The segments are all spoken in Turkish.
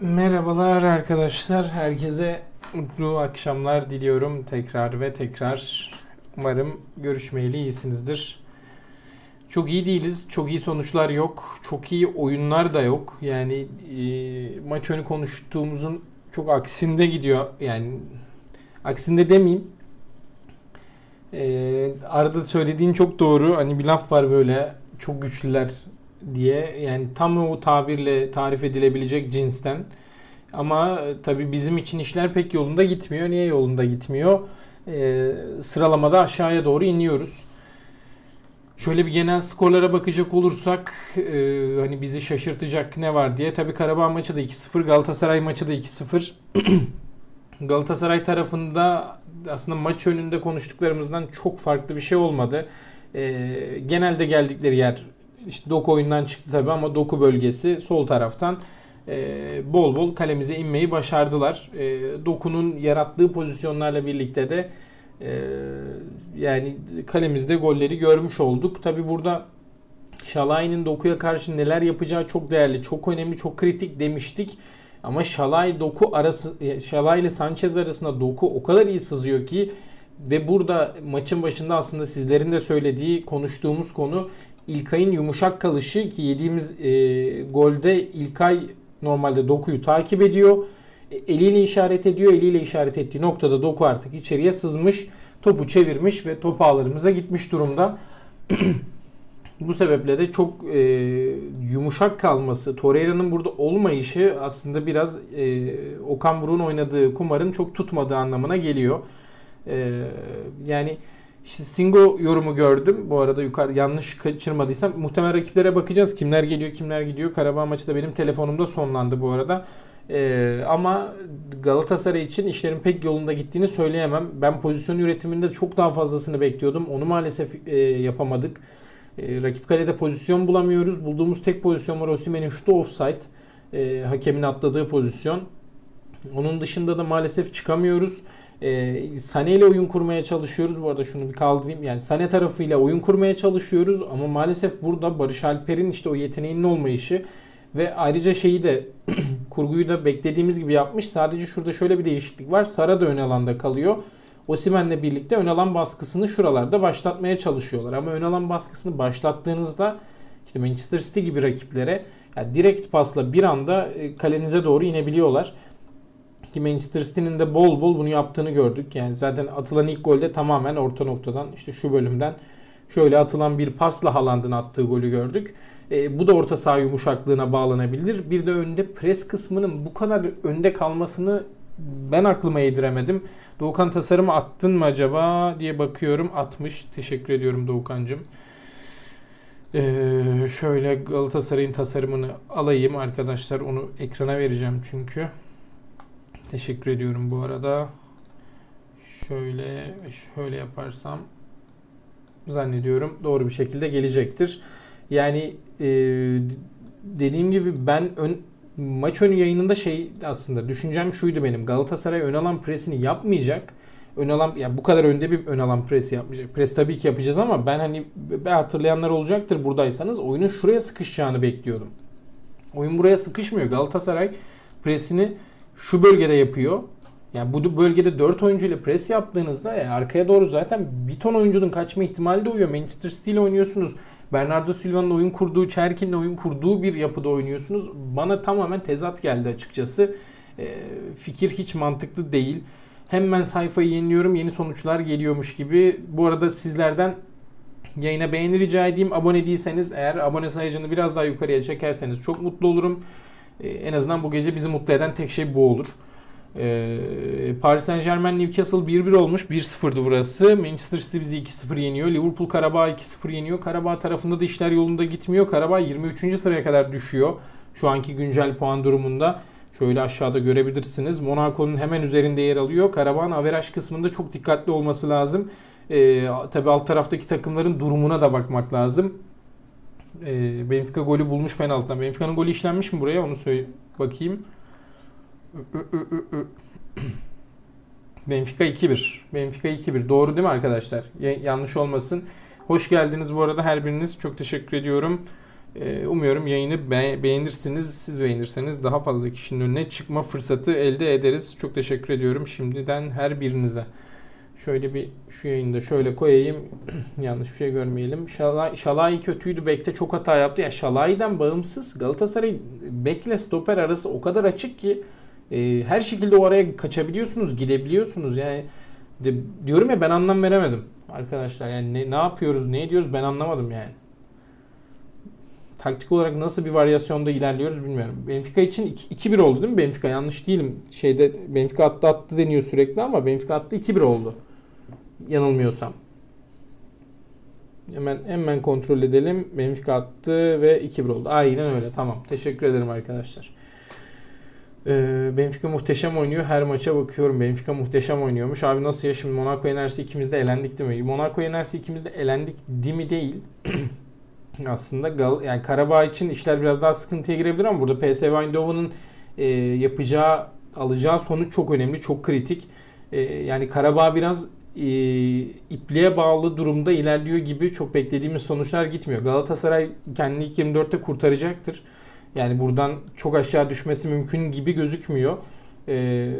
Merhabalar arkadaşlar. Herkese mutlu akşamlar diliyorum tekrar ve tekrar. Umarım görüşmeyeli iyisinizdir. Çok iyi değiliz. Çok iyi sonuçlar yok. Çok iyi oyunlar da yok. Yani e, maç önü konuştuğumuzun çok aksinde gidiyor. Yani aksinde demeyeyim. E, arada söylediğin çok doğru. Hani bir laf var böyle çok güçlüler diye. Yani tam o tabirle tarif edilebilecek cinsten. Ama e, tabii bizim için işler pek yolunda gitmiyor. Niye yolunda gitmiyor? Ee, sıralamada aşağıya doğru iniyoruz. Şöyle bir genel skorlara bakacak olursak e, hani bizi şaşırtacak ne var diye. Tabii Karabağ maçı da 2-0, Galatasaray maçı da 2-0. Galatasaray tarafında aslında maç önünde konuştuklarımızdan çok farklı bir şey olmadı. Ee, genelde geldikleri yer işte Doku oyundan çıktı tabii ama Doku bölgesi sol taraftan e, bol bol kalemize inmeyi başardılar. E, Doku'nun yarattığı pozisyonlarla birlikte de e, yani kalemizde golleri görmüş olduk. Tabi burada Şalay'ın Doku'ya karşı neler yapacağı çok değerli, çok önemli, çok kritik demiştik. Ama Şalay Doku arası e, Şalay ile Sanchez arasında Doku o kadar iyi sızıyor ki ve burada maçın başında aslında sizlerin de söylediği konuştuğumuz konu İlkay'ın yumuşak kalışı ki yediğimiz e, golde İlkay normalde Doku'yu takip ediyor. E, eliyle işaret ediyor. Eliyle işaret ettiği noktada Doku artık içeriye sızmış. Topu çevirmiş ve top ağlarımıza gitmiş durumda. Bu sebeple de çok e, yumuşak kalması, Torreira'nın burada olmayışı aslında biraz e, Okan Buruk'un oynadığı kumarın çok tutmadığı anlamına geliyor. E, yani işte Singo yorumu gördüm. Bu arada yukarı yanlış kaçırmadıysam muhtemel rakiplere bakacağız. Kimler geliyor, kimler gidiyor. Karabağ maçı da benim telefonumda sonlandı bu arada. Ee, ama Galatasaray için işlerin pek yolunda gittiğini söyleyemem. Ben pozisyon üretiminde çok daha fazlasını bekliyordum. Onu maalesef e, yapamadık. E, rakip kalede pozisyon bulamıyoruz. Bulduğumuz tek pozisyon var Osimhen'in şutu offside. E, hakemin atladığı pozisyon. Onun dışında da maalesef çıkamıyoruz. E, Sane ile oyun kurmaya çalışıyoruz. Bu arada şunu bir kaldırayım. Yani Sane tarafıyla oyun kurmaya çalışıyoruz ama maalesef burada Barış Alper'in işte o yeteneğinin olmayışı ve ayrıca şeyi de kurguyu da beklediğimiz gibi yapmış. Sadece şurada şöyle bir değişiklik var. Sara da ön alanda kalıyor. Osimhen'le birlikte ön alan baskısını şuralarda başlatmaya çalışıyorlar. Ama ön alan baskısını başlattığınızda işte Manchester City gibi rakiplere yani direkt pasla bir anda e, kalenize doğru inebiliyorlar. Ki Manchester City'nin de bol bol bunu yaptığını gördük. Yani zaten atılan ilk golde tamamen orta noktadan işte şu bölümden şöyle atılan bir pasla Haaland'ın attığı golü gördük. E, bu da orta saha yumuşaklığına bağlanabilir. Bir de önde pres kısmının bu kadar önde kalmasını ben aklıma yediremedim. Doğukan tasarımı attın mı acaba diye bakıyorum. Atmış. Teşekkür ediyorum Doğukancım. Ee, şöyle Galatasaray'ın tasarımını alayım arkadaşlar. Onu ekrana vereceğim çünkü. Teşekkür ediyorum bu arada. Şöyle şöyle yaparsam zannediyorum doğru bir şekilde gelecektir. Yani e, dediğim gibi ben ön, maç önü yayınında şey aslında düşüncem şuydu benim. Galatasaray ön alan presini yapmayacak. Ön alan yani bu kadar önde bir ön alan presi yapmayacak. Pres tabii ki yapacağız ama ben hani ben hatırlayanlar olacaktır buradaysanız oyunun şuraya sıkışacağını bekliyordum. Oyun buraya sıkışmıyor. Galatasaray presini şu bölgede yapıyor. Yani bu bölgede 4 oyuncu ile pres yaptığınızda e, arkaya doğru zaten bir ton oyuncunun kaçma ihtimali de uyuyor. Manchester City ile oynuyorsunuz. Bernardo Silva'nın oyun kurduğu, Çerkin'le oyun kurduğu bir yapıda oynuyorsunuz. Bana tamamen tezat geldi açıkçası. E, fikir hiç mantıklı değil. Hemen sayfayı yeniliyorum. Yeni sonuçlar geliyormuş gibi. Bu arada sizlerden yayına beğeni rica edeyim. Abone değilseniz eğer abone sayıcını biraz daha yukarıya çekerseniz çok mutlu olurum. E, en azından bu gece bizi mutlu eden tek şey bu olur. E, Paris Saint Germain Newcastle 1-1 olmuş. 1-0'dı burası. Manchester City bizi 2-0 yeniyor. Liverpool Karabağ 2-0 yeniyor. Karabağ tarafında da işler yolunda gitmiyor. Karabağ 23. sıraya kadar düşüyor. Şu anki güncel puan durumunda. Şöyle aşağıda görebilirsiniz. Monaco'nun hemen üzerinde yer alıyor. Karabağ'ın averaj kısmında çok dikkatli olması lazım. E, tabii alt taraftaki takımların durumuna da bakmak lazım. E, Benfica golü bulmuş penaltıdan. Benfica'nın golü işlenmiş mi buraya? Onu söyle bakayım. Benfica 2-1. Benfica 2-1. Doğru değil mi arkadaşlar? Ya- yanlış olmasın. Hoş geldiniz bu arada her biriniz. Çok teşekkür ediyorum. Ee, umuyorum yayını be- beğenirsiniz. Siz beğenirseniz daha fazla kişinin önüne çıkma fırsatı elde ederiz. Çok teşekkür ediyorum şimdiden her birinize. Şöyle bir şu yayında şöyle koyayım. Yanlış bir şey görmeyelim. Şalay, Şalay kötüydü. Bek'te çok hata yaptı. Ya Şalay'dan bağımsız Galatasaray Bek'le stoper arası o kadar açık ki e, her şekilde o araya kaçabiliyorsunuz, gidebiliyorsunuz. Yani de, diyorum ya ben anlam veremedim arkadaşlar. Yani ne, ne yapıyoruz, ne ediyoruz ben anlamadım yani. Taktik olarak nasıl bir varyasyonda ilerliyoruz bilmiyorum. Benfica için 2-1 oldu değil mi? Benfica yanlış değilim. Şeyde Benfica attı attı deniyor sürekli ama Benfica attı 2-1 oldu. Yanılmıyorsam. Hemen hemen kontrol edelim. Benfica attı ve 2-1 oldu. Aynen öyle. Tamam. Teşekkür ederim arkadaşlar. Ee, Benfica muhteşem oynuyor. Her maça bakıyorum. Benfica muhteşem oynuyormuş. Abi nasıl ya şimdi Monaco yenerse ikimiz de elendik değil mi? Monaco yenerse ikimiz de elendik değil mi değil. Aslında Gal yani Karabağ için işler biraz daha sıkıntıya girebilir ama burada PSV Eindhoven'ın e, yapacağı alacağı sonuç çok önemli, çok kritik. E, yani Karabağ biraz e, ipliğe bağlı durumda ilerliyor gibi çok beklediğimiz sonuçlar gitmiyor. Galatasaray kendini ilk 24'te kurtaracaktır. Yani buradan çok aşağı düşmesi mümkün gibi gözükmüyor. E,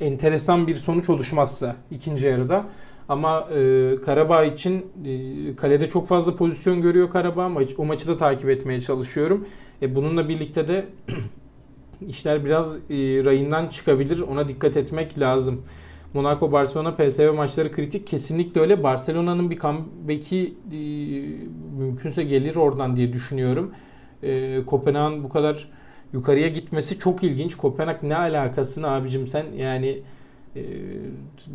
enteresan bir sonuç oluşmazsa ikinci yarıda. Ama e, Karabağ için e, kalede çok fazla pozisyon görüyor Karabağ. Maç, o maçı da takip etmeye çalışıyorum. E, bununla birlikte de işler biraz e, rayından çıkabilir. Ona dikkat etmek lazım. Monaco, Barcelona, PSV maçları kritik. Kesinlikle öyle. Barcelona'nın bir comeback'i e, mümkünse gelir oradan diye düşünüyorum. E, Kopenhag'ın bu kadar yukarıya gitmesi çok ilginç. Kopenhag ne alakasını abicim sen yani e,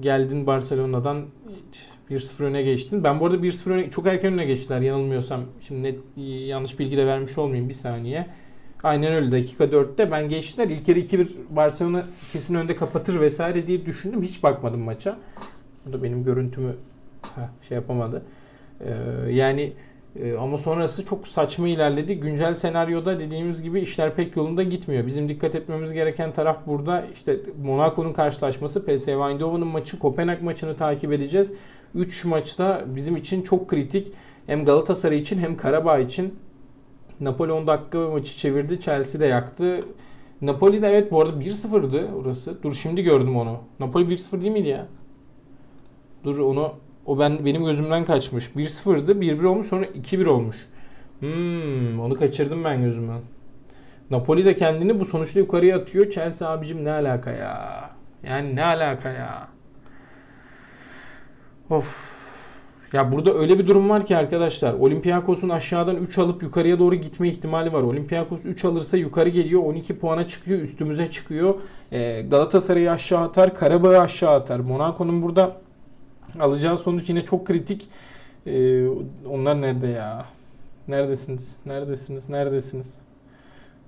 geldin Barcelona'dan 1-0 öne geçtin. Ben bu arada 1-0 öne, çok erken öne geçtiler yanılmıyorsam. Şimdi net yanlış bilgi de vermiş olmayayım bir saniye. Aynen öyle dakika 4'te ben geçtiler. İlk yarı 2-1 Barcelona kesin önde kapatır vesaire diye düşündüm. Hiç bakmadım maça. Bu da benim görüntümü heh, şey yapamadı. Ee, yani e, ama sonrası çok saçma ilerledi. Güncel senaryoda dediğimiz gibi işler pek yolunda gitmiyor. Bizim dikkat etmemiz gereken taraf burada işte Monaco'nun karşılaşması, PSV Eindhoven'ın maçı, Kopenhag maçını takip edeceğiz. 3 maçta bizim için çok kritik. Hem Galatasaray için hem Karabağ için. Napoli 10 dakika maçı çevirdi. Chelsea de yaktı. Napoli de evet bu arada 1-0'dı orası. Dur şimdi gördüm onu. Napoli 1-0 değil miydi ya? Dur onu o ben benim gözümden kaçmış. 1-0'dı, 1-1 olmuş, sonra 2-1 olmuş. Hmm, onu kaçırdım ben gözümden. Napoli de kendini bu sonuçta yukarıya atıyor. Chelsea abicim ne alaka ya? Yani ne alaka ya? Of. Ya burada öyle bir durum var ki arkadaşlar. Olympiakos'un aşağıdan 3 alıp yukarıya doğru gitme ihtimali var. Olympiakos 3 alırsa yukarı geliyor. 12 puana çıkıyor. Üstümüze çıkıyor. Ee, Galatasaray'ı aşağı atar. Karabağ'ı aşağı atar. Monaco'nun burada alacağı sonuç yine çok kritik. Ee, onlar nerede ya? Neredesiniz? Neredesiniz? Neredesiniz?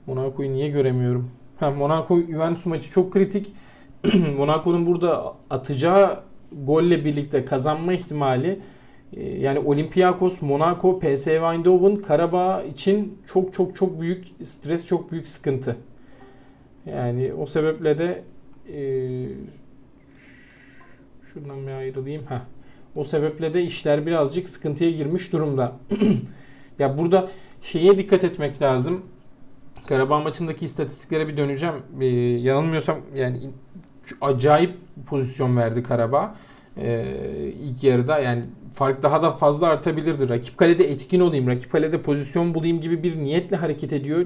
Monaco'yu niye göremiyorum? Ha, Monaco Juventus maçı çok kritik. Monaco'nun burada atacağı golle birlikte kazanma ihtimali yani Olympiakos, Monaco, PSV Eindhoven, Karabağ için çok çok çok büyük stres, çok büyük sıkıntı. Yani o sebeple de e, şuradan bir ayrılayım. Heh. O sebeple de işler birazcık sıkıntıya girmiş durumda. ya burada şeye dikkat etmek lazım. Karabağ maçındaki istatistiklere bir döneceğim. Ee, yanılmıyorsam yani acayip pozisyon verdi Karabağ. Ee, ilk yarıda yani fark daha da fazla artabilirdi. Rakip kalede etkin olayım, rakip kalede pozisyon bulayım gibi bir niyetle hareket ediyor.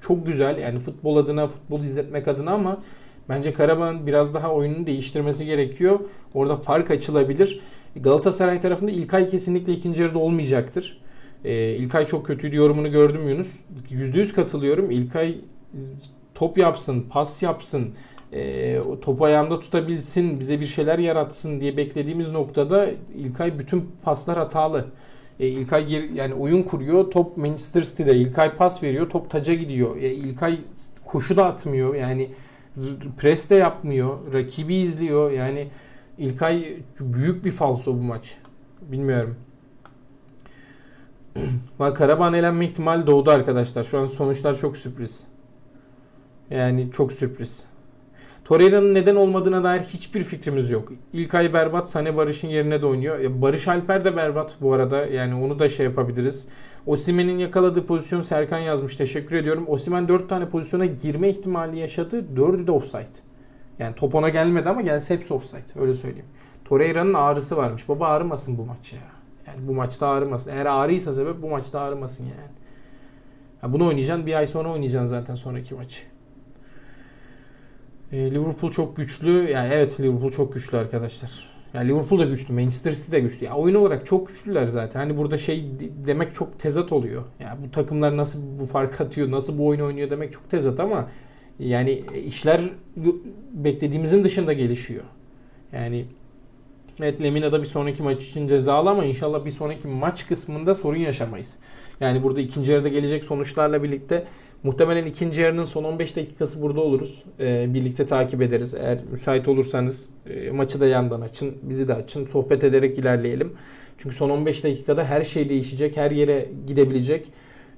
Çok güzel yani futbol adına, futbol izletmek adına ama bence Karabağ'ın biraz daha oyununu değiştirmesi gerekiyor. Orada fark açılabilir. Galatasaray tarafında İlkay kesinlikle ikinci yarıda olmayacaktır. Ee, İlkay çok kötüydü yorumunu gördüm Yunus. %100 katılıyorum. İlkay top yapsın, pas yapsın, e, topu ayağında tutabilsin, bize bir şeyler yaratsın diye beklediğimiz noktada İlkay bütün paslar hatalı. E, İlkay geri, yani oyun kuruyor, top Manchester City'de. İlkay pas veriyor, top taca gidiyor. E, İlkay koşu da atmıyor. Yani pres de yapmıyor. Rakibi izliyor. Yani İlkay büyük bir falso bu maç. Bilmiyorum. Bak Karabağ'ın elenme ihtimali doğdu arkadaşlar. Şu an sonuçlar çok sürpriz. Yani çok sürpriz. Torreira'nın neden olmadığına dair hiçbir fikrimiz yok. İlkay berbat, Sane Barış'ın yerine de oynuyor. Barış Alper de berbat bu arada. Yani onu da şey yapabiliriz. Osimen'in yakaladığı pozisyon Serkan yazmış. Teşekkür ediyorum. Osimen 4 tane pozisyona girme ihtimali yaşadı. 4'ü de offside. Yani top ona gelmedi ama gelse hepsi offside. Öyle söyleyeyim. Torreira'nın ağrısı varmış. Baba ağrımasın bu maç ya. Yani bu maçta ağrımasın. Eğer ağrıysa sebep bu maçta ağrımasın yani. Ya bunu oynayacaksın. Bir ay sonra oynayacaksın zaten sonraki maçı. E, Liverpool çok güçlü. Yani evet Liverpool çok güçlü arkadaşlar. Yani Liverpool da güçlü, Manchester City de güçlü. Yani oyun olarak çok güçlüler zaten. Hani burada şey de- demek çok tezat oluyor. Yani bu takımlar nasıl bu fark atıyor, nasıl bu oyunu oynuyor demek çok tezat ama yani işler beklediğimizin dışında gelişiyor. Yani evet Lemina da bir sonraki maç için cezalı ama inşallah bir sonraki maç kısmında sorun yaşamayız. Yani burada ikinci yarıda gelecek sonuçlarla birlikte muhtemelen ikinci yarının son 15 dakikası burada oluruz. Ee, birlikte takip ederiz. Eğer müsait olursanız e, maçı da yandan açın, bizi de açın, sohbet ederek ilerleyelim. Çünkü son 15 dakikada her şey değişecek, her yere gidebilecek.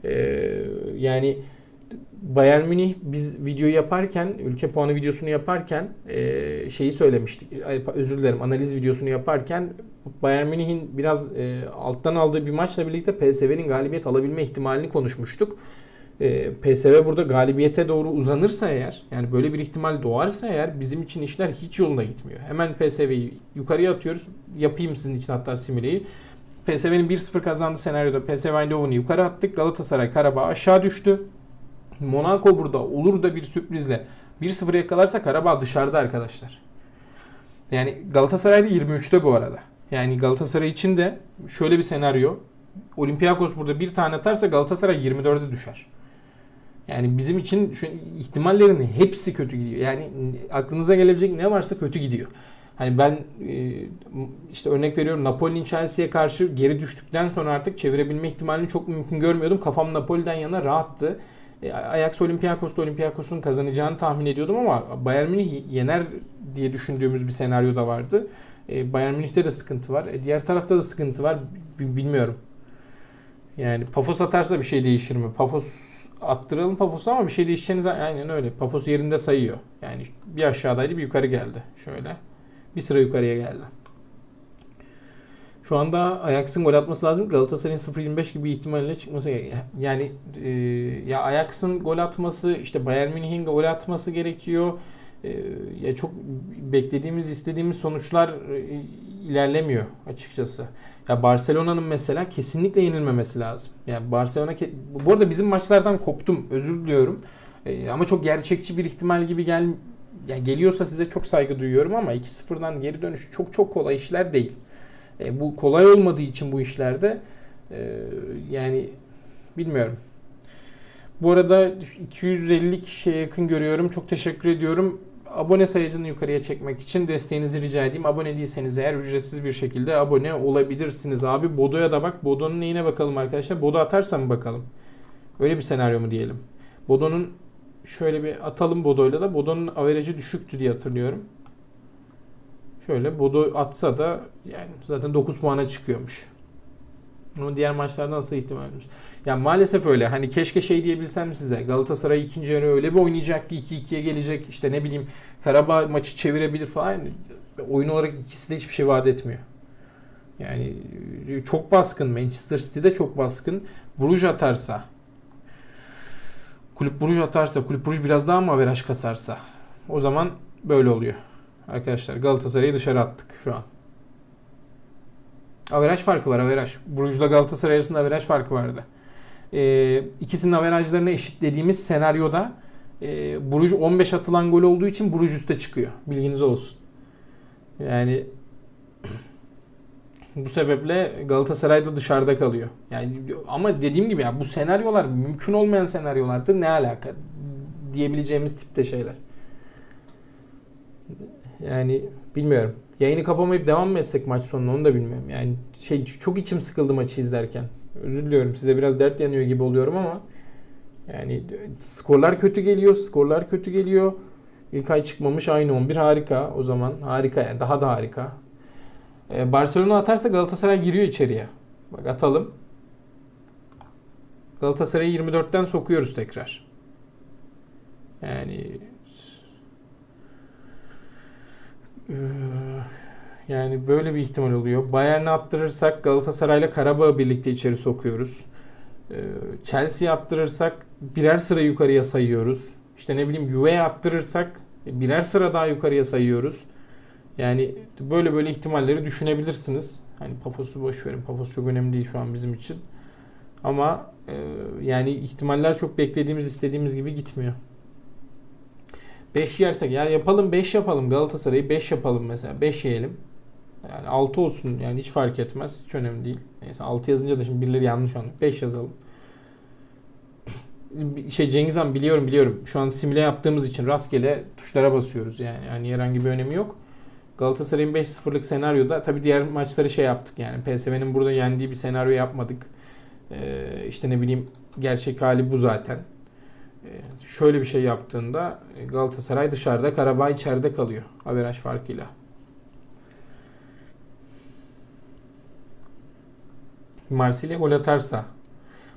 Ee, yani Bayern Münih biz videoyu yaparken, ülke puanı videosunu yaparken e, şeyi söylemiştik. Özür dilerim, analiz videosunu yaparken Bayern Münih'in biraz e, alttan aldığı bir maçla birlikte PSV'nin galibiyet alabilme ihtimalini konuşmuştuk. E, PSV burada galibiyete doğru uzanırsa eğer, yani böyle bir ihtimal doğarsa eğer bizim için işler hiç yolunda gitmiyor. Hemen PSV'yi yukarıya atıyoruz. Yapayım sizin için hatta simüleyi. PSV'nin 1-0 kazandığı senaryoda PSV Eindhoven'u yukarı attık. Galatasaray Karabağ aşağı düştü. Monaco burada olur da bir sürprizle 1-0 yakalarsa Karabağ dışarıda arkadaşlar. Yani Galatasaray'da 23'te bu arada. Yani Galatasaray için de şöyle bir senaryo. Olympiakos burada bir tane atarsa Galatasaray 24'e düşer. Yani bizim için şu ihtimallerin hepsi kötü gidiyor. Yani aklınıza gelebilecek ne varsa kötü gidiyor. Hani ben e, işte örnek veriyorum Napoli'nin Chelsea'ye karşı geri düştükten sonra artık çevirebilme ihtimalini çok mümkün görmüyordum. Kafam Napoli'den yana rahattı. E, Ajax Olympiakos'ta Olympiakos'un kazanacağını tahmin ediyordum ama Bayern Münih yener diye düşündüğümüz bir senaryo da vardı. E, Bayern Münih'te de sıkıntı var. Diğer tarafta da sıkıntı var. Bilmiyorum. Yani Pafos atarsa bir şey değişir mi? Pafos attıralım Pafos'u ama bir şey değişeceğiniz aynen öyle. Pafos yerinde sayıyor. Yani bir aşağıdaydı bir yukarı geldi. Şöyle. Bir sıra yukarıya geldi. Şu anda Ajax'ın gol atması lazım. Galatasaray'ın 0.25 gibi ihtimalle çıkması yani e, ya Ajax'ın gol atması işte Bayern Münih'in gol atması gerekiyor. E, ya çok beklediğimiz, istediğimiz sonuçlar e, ilerlemiyor açıkçası. Ya Barcelona'nın mesela kesinlikle yenilmemesi lazım. Yani Barcelona bu arada bizim maçlardan koptum. Özür diliyorum. E, ama çok gerçekçi bir ihtimal gibi gel yani geliyorsa size çok saygı duyuyorum ama 2-0'dan geri dönüş çok çok kolay işler değil. E, bu kolay olmadığı için bu işlerde e, yani bilmiyorum. Bu arada 250 kişiye yakın görüyorum. Çok teşekkür ediyorum. Abone sayısını yukarıya çekmek için desteğinizi rica edeyim. Abone değilseniz eğer ücretsiz bir şekilde abone olabilirsiniz abi. Bodo'ya da bak. Bodo'nun neyine bakalım arkadaşlar. Bodo atarsa mı bakalım? Öyle bir senaryo mu diyelim? Bodo'nun şöyle bir atalım Bodo'yla da. Bodo'nun averajı düşüktü diye hatırlıyorum. Şöyle Bodo atsa da yani zaten 9 puana çıkıyormuş. Ama diğer maçlarda nasıl ihtimalmiş? Yani maalesef öyle. Hani keşke şey diyebilsem size. Galatasaray ikinci yarı öyle bir oynayacak ki 2-2'ye gelecek. İşte ne bileyim Karabağ maçı çevirebilir falan. Oyun olarak ikisi de hiçbir şey vaat etmiyor. Yani çok baskın. Manchester City'de çok baskın. Bruges atarsa Kulüp Bruges atarsa, Kulüp Bruges biraz daha mı averaj kasarsa o zaman böyle oluyor. Arkadaşlar Galatasaray'ı dışarı attık şu an. Averaj farkı var averaj. Bruges'la Galatasaray arasında averaj farkı vardı. Ee, ikisinin averajlarını eşitlediğimiz senaryoda e, Bruges 15 atılan gol olduğu için Bruges üste çıkıyor. Bilginiz olsun. Yani bu sebeple Galatasaray da dışarıda kalıyor. Yani ama dediğim gibi ya bu senaryolar mümkün olmayan senaryolardır. Ne alaka diyebileceğimiz tipte şeyler. Yani bilmiyorum. Yayını kapamayıp devam mı etsek maç sonuna onu da bilmiyorum. Yani şey çok içim sıkıldı maçı izlerken. Özür diliyorum size biraz dert yanıyor gibi oluyorum ama yani skorlar kötü geliyor, skorlar kötü geliyor. İlk ay çıkmamış aynı 11 harika o zaman harika yani daha da harika. Ee, Barcelona atarsa Galatasaray giriyor içeriye. Bak atalım. Galatasaray'ı 24'ten sokuyoruz tekrar. Yani Ee, yani böyle bir ihtimal oluyor. Bayern'i attırırsak Galatasaray'la Karabağ'ı birlikte içeri sokuyoruz. Ee, Chelsea'ye attırırsak birer sıra yukarıya sayıyoruz. İşte ne bileyim Juve'ye attırırsak birer sıra daha yukarıya sayıyoruz. Yani böyle böyle ihtimalleri düşünebilirsiniz. Hani Pafos'u boş verin. Pafos çok önemli değil şu an bizim için. Ama e, yani ihtimaller çok beklediğimiz, istediğimiz gibi gitmiyor. 5 yersek ya yapalım 5 yapalım. Galatasaray'ı 5 yapalım mesela. 5 yiyelim. Yani 6 olsun yani hiç fark etmez. Hiç önemli değil. Neyse 6 yazınca da şimdi birileri yanlış anlıyor. 5 yazalım. Şey Cengiz Han biliyorum biliyorum. Şu an simüle yaptığımız için rastgele tuşlara basıyoruz yani. Yani herhangi bir önemi yok. Galatasaray'ın 5-0'lık senaryoda tabii diğer maçları şey yaptık yani. PSV'nin burada yendiği bir senaryo yapmadık. Ee, işte ne bileyim gerçek hali bu zaten. Ee, şöyle bir şey yaptığında Galatasaray dışarıda, Karabağ içeride kalıyor. Averaj farkıyla. Marsilya gol atarsa.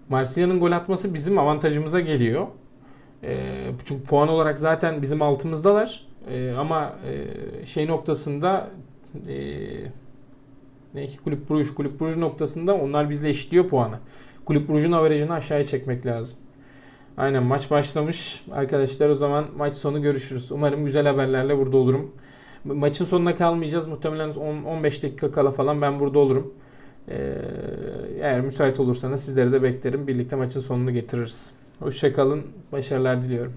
Marsilya'nın gol atması bizim avantajımıza geliyor. Ee, çünkü puan olarak zaten bizim altımızdalar. Ee, ama e, şey noktasında e, ne ki kulüp buruş kulüp buruş noktasında onlar bizle eşitliyor puanı. Kulüp burujun averajını aşağıya çekmek lazım. Aynen maç başlamış. Arkadaşlar o zaman maç sonu görüşürüz. Umarım güzel haberlerle burada olurum. Maçın sonuna kalmayacağız. Muhtemelen 10-15 dakika kala falan ben burada olurum. Ee, eğer müsait olursanız sizleri de beklerim. Birlikte maçın sonunu getiririz. Hoşçakalın. Başarılar diliyorum.